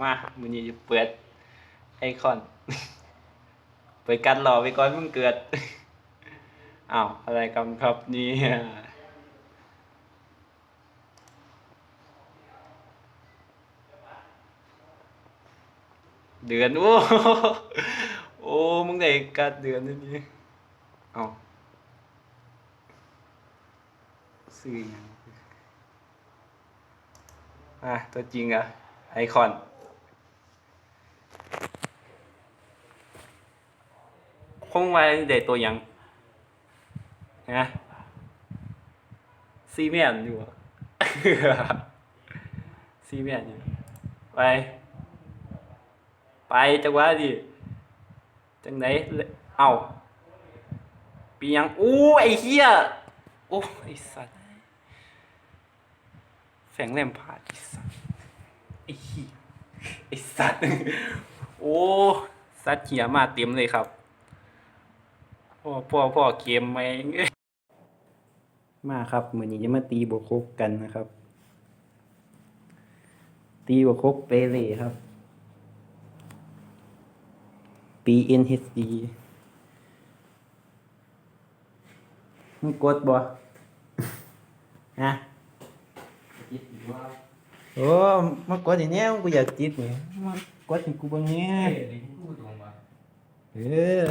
มามือนี้จะเปิดไอคอน เปิดการรอไปก่อนมึงเกิดอ้าวอะไรกันครับนี่เดือนโอ้โอ้มึงได้การเดือนนี่นี่เอ้าซื้อยังอะตัวจริงอะไอคอน คงไว้เด็ตัวยังนะซีเมนอยู่ซีเมนอยู่ไป ไปจังหวะดิจังไหนเลยเอ้าปียังอู้ไอ้เหี้ยโอ้ไอ้สัตว์แฝงแหลมผ่าดไอ้สัตว์ไอ้เหี้ยไอ้สัตว์โอ้สัตว์เหี้ยมาเต็มเลยครับ พ่อพ่อพ่อเกมไหมมาครับมือนี้จะมาตีบวกคกกันนะครับ ตีบวกคกเปเล่ครับ PNHD มึงกดบ่ฮะโอ้มากดอย่างเนี้ยกูอยากติดเนี่ยมากดให้กูบางเนี้ยเออ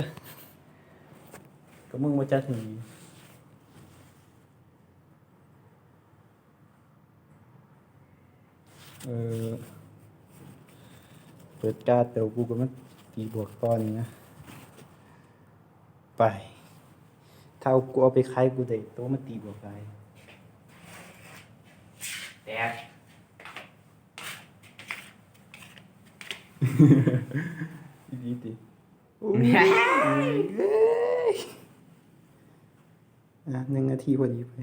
ก็มึงมาจัดหนีเออเปิดการ์ดเดี๋ยวกูก็มาตีบวกตอนนี้นะ ไป ถ้าเอากูเอาไปขายกูได้โตวมาตีบวกได้แตก ดีดีโอ้ยอะ หนึ่งนาทีพอดีไป